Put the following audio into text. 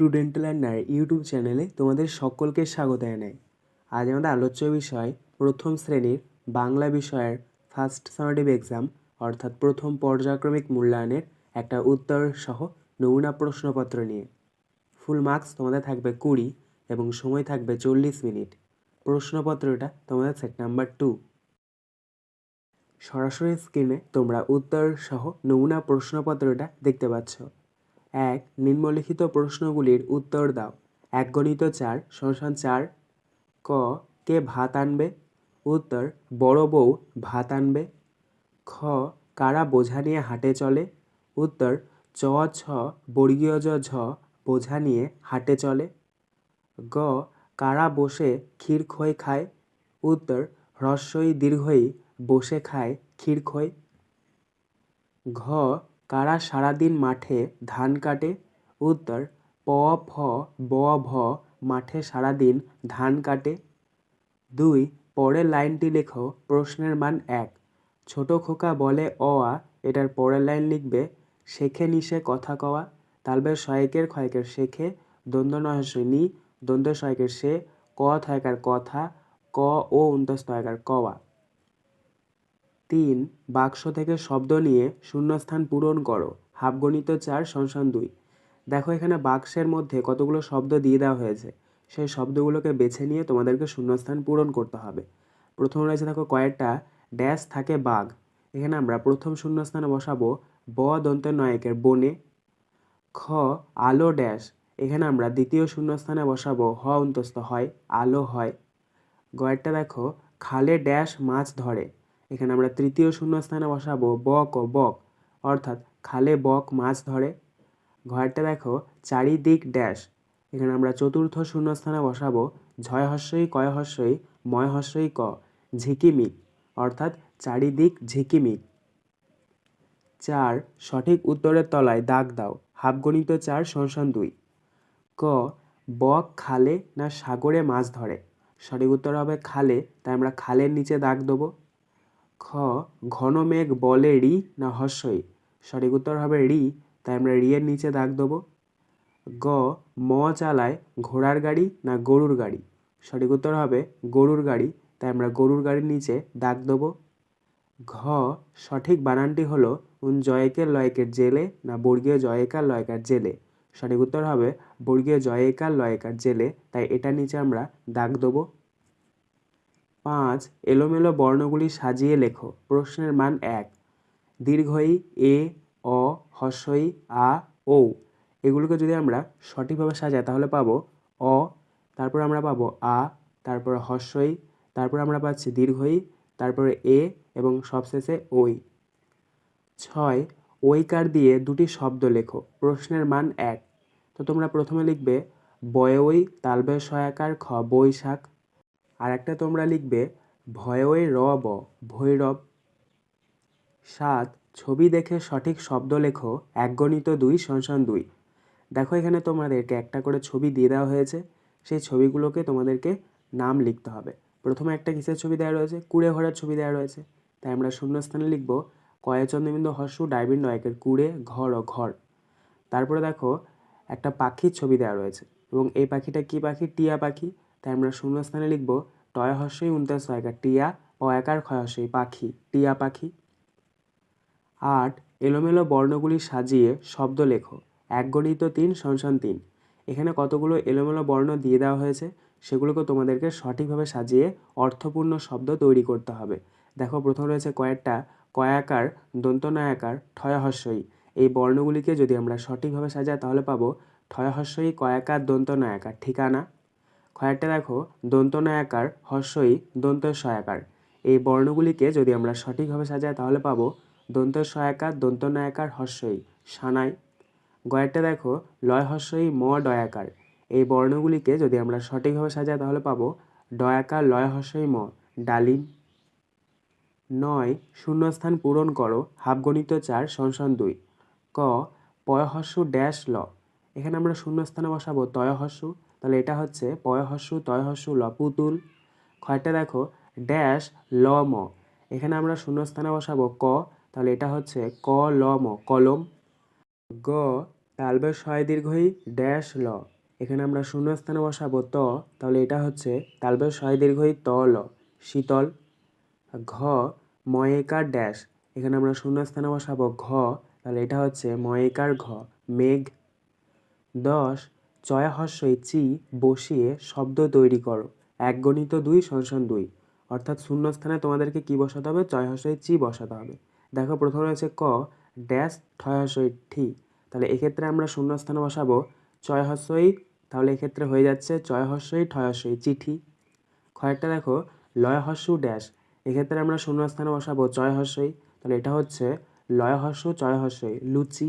Student learner YouTube চ্যানেলে তোমাদের সকলকে স্বাগত জানাই। আজ আমাদের আলোচ্য বিষয় প্রথম শ্রেণির বাংলা বিষয়ের ফার্স্ট সামারেটিভ এক্সাম অর্থাৎ প্রথম পর্যায়ক্রমিক মূল্যায়নের একটা উত্তর সহ নমুনা প্রশ্নপত্র নিয়ে। ফুল মার্কস তোমাদের থাকবে কুড়ি এবং সময় থাকবে চল্লিশ মিনিট। প্রশ্নপত্রটা তোমাদের সেট নাম্বার টু সরাসরি স্ক্রিনে তোমরা উত্তর সহ নমুনা প্রশ্নপত্রটা দেখতে পাচ্ছ। এক নিম্নলিখিত প্রশ্নগুলির উত্তর দাও। এক গণিত চার শোষণ চার ক কে ভাত আনবে? উত্তর, বড় বউ ভাত আনবে। খ, কারা বোঝা নিয়ে হাটে চলে? উত্তর, চ, ছ, বর্গীয় জ, ঝ, বোঝা নিয়ে হাটে চলে। গ, কারা বসে ক্ষীর খই খায়? উত্তর, হ্রস্বই দীর্ঘই বসে খায় ক্ষীর খই। ঘ কারা সারাদিন মাঠে ধান কাটে? উত্তর, প, ফ, ব, ভ, মাঠে সারাদিন ধান কাটে। দুই, পরের লাইনটি লেখো, প্রশ্নের মান এক। ছোট খোকা বলে অ আ, এটার পরের লাইন লিখবে, শেখে নিশে কথা কওয়া। তালবের শয়েকের ক্ষয়কের শেখে, দ্বন্দ্ব নয়সই নি দ্বন্দ্ব শয়েকের সে, ক থয়কার কথা, ক ও উন্তস্তয়কার কওয়া। তিন বাক্স থেকে শব্দ নিয়ে শূন্যস্থান পূরণ করো। হাফগণিত চার সংসান দুই। দেখো এখানে বাক্সের মধ্যে কতগুলো শব্দ দিয়ে দেওয়া হয়েছে। সেই শব্দগুলোকে বেছে নিয়ে তোমাদেরকে শূন্যস্থান পূরণ করতে হবে। প্রথম রয়েছে দেখো কয়েকটা ড্যাশ থাকে বাঘ। এখানে আমরা প্রথম শূন্যস্থানে বসাবো ব দন্তের নয়কের বনে, খ আলো ড্যাশ। এখানে আমরা দ্বিতীয় শূন্যস্থানে বসাবো হ অন্তস্থ হয়, আলো হয়। গয়েরটা দেখো, খালে ড্যাশ মাছ ধরে। এখানে আমরা তৃতীয় শূন্যস্থানে বসাবো বক ও বক অর্থাৎ খালে বক মাছ ধরে। ঘরটা দেখো, চারিদিক ড্যাশ। এখানে আমরা চতুর্থ শূন্যস্থানে বসাবো ঝয় হস্যই, কয় হস্যই, ময় হস্যই, ক। ঝিকিমিক অর্থাৎ চারিদিক ঝিকিমিক চার, সঠিক উত্তরের তলায় দাগ দাও। হাফগণিত চার সংসান দুই। ক, বক খালে না সাগরে মাছ ধরে? সঠিক উত্তর হবে খালে, তাই আমরা খালের নিচে দাগ দেবো। খ, ঘন মেঘ বলে রি না হস্যই। সঠিক উত্তর হবে রি, তাই আমরা রি এর নিচে দাগ দেবো। গ, ম চালায় ঘোড়ার গাড়ি না গরুর গাড়ি। সঠিক উত্তর হবে গরুর গাড়ি, তাই আমরা গরুর গাড়ির নিচে দাগ দেবো। ঘ, সঠিক বানানটি হলো উন জয়কের লয়কের জেলে না বর্গীয় জয়কার লয়কার জেলে। সঠিক উত্তর হবে বর্গীয় জয়কার লয়কার জেলে, তাই এটার নিচে আমরা দাগ দেবো। পাঁচ, এলোমেলো বর্ণগুলি সাজিয়ে লেখো। প্রশ্নের মান এক। দীর্ঘই, এ, অ হস্যই আ ও এগুলোকে যদি আমরা সঠিকভাবে সাজাই, তাহলে পাবো অ, তারপর আমরা পাবো আ, তারপর হস্যই তারপর আমরা পাচ্ছি দীর্ঘই, তারপরে এ এবং সবশেষে ওই ছয় ওইকার দিয়ে দুটি শব্দ লেখো। প্রশ্নের মান এক। তো তোমরা প্রথমে লিখবে বয়ওই তালবে সয়াকার, খ, বৈশাখ আর একটা তোমরা লিখবে ভয়ওই র ব ভৈরব। সাত, ছবি দেখে সঠিক শব্দ লেখো এক গণিত দুই সংসান দুই। দেখো এখানে তোমাদেরকে একটা করে ছবি দিয়ে দেওয়া হয়েছে, সেই ছবিগুলোকে তোমাদেরকে নাম লিখতে হবে। প্রথমে একটা কিসের ছবি দেওয়া রয়েছে? কুড়ে ঘরের ছবি দেওয়া রয়েছে। তাই আমরা শূন্যস্থানে লিখব কয়চন্দ্রবিন্দু হর্ষু, ডাইবিন্দু একের কুড়ে, ঘর ও ঘর। তারপরে দেখো, একটা পাখির ছবি দেওয়া রয়েছে। এবং এই পাখিটা কী পাখি? টিয়া পাখি। তাই আমরা শূন্যস্থানে লিখব, টয় হর্ষই উনতাস একার টিয়া ও একার ক্ষয় হর্ষই, পাখি, টিয়া পাখি। আট, এলোমেলো বর্ণগুলি সাজিয়ে শব্দ লেখো এক গণিত তিন সংসান তিন। এখানে কতগুলো এলোমেলো বর্ণ দিয়ে দেওয়া হয়েছে, সেগুলোকে তোমাদেরকে সঠিকভাবে সাজিয়ে অর্থপূর্ণ শব্দ তৈরি করতে হবে। দেখো, প্রথম রয়েছে কয়েকটা, কয়াকার, দন্তনায়াকার ঠয়হস্যই এই বর্ণগুলিকে যদি আমরা সঠিকভাবে সাজাই, তাহলে পাবো ঠয়হস্যই কয়াকার, দন্তনায়াকার। ঠিকানা? কয়েকটা দেখো, দন্তনায়াকার হস্যই দন্ত সয়াকার এই বর্ণগুলিকে যদি আমরা সঠিকভাবে সাজাই, তাহলে পাবো দন্ত সয়াকার দন্ত নায়াকার হস্যই সানাই। গয়েরটা দেখো, লয় হস্যই ম, ডয়াকার। এই বর্ণগুলিকে যদি আমরা সঠিকভাবে সাজাই, তাহলে পাবো ডয়াকার লয় হস্যই ম, ডালিম। নয়, শূন্যস্থান পূরণ করো, হাফগণিত চার সংসান দুই। ক পয়হস্যু ড্যাশ, ল। এখানে আমরা শূন্যস্থানে বসাবো তয়হস্যু তাহলে এটা হচ্ছে পয়হস্যু তয়হস্যু ল পুতুল খয়টা দেখো, ড্যাশ ল ম এখানে আমরা শূন্যস্থানে বসাবো ক, তাহলে এটা হচ্ছে ক ল ম কলম। গ, তালবের শয় দীর্ঘই, ড্যাশ, ল। এখানে আমরা শূন্যস্থানে বসাবো ত, তাহলে এটা হচ্ছে তালবের শয় দীর্ঘই, ত, ল, শীতল। ঘ, ময়েকার ড্যাশ। এখানে আমরা শূন্যস্থানে বসাবো ঘ, তাহলে এটা হচ্ছে ময়েকার ঘ, মেঘ। দশ চয় হস্যই চি বসিয়ে শব্দ তৈরি করো। এক গণিত দুই সমান দুই। অর্থাৎ শূন্যস্থানে তোমাদেরকে কি বসাতে হবে? চয়হস্য চি বসাতে হবে। দেখো, প্রথমে রয়েছে ক, ড্যাশ ঠয় হস্যই ঠি তাহলে এক্ষেত্রে আমরা শূন্যস্থানে বসাবো চয় হস্যই তাহলে এক্ষেত্রে হয়ে যাচ্ছে চয় হস্যই ঠয় হস্যই চিঠি খয়েরটা দেখো লয় হস্যু ড্যাশ। এক্ষেত্রে আমরা শূন্যস্থানে বসাবো চয় হস্যই তাহলে এটা হচ্ছে লয় হস্য চয় হস্যই লুচি।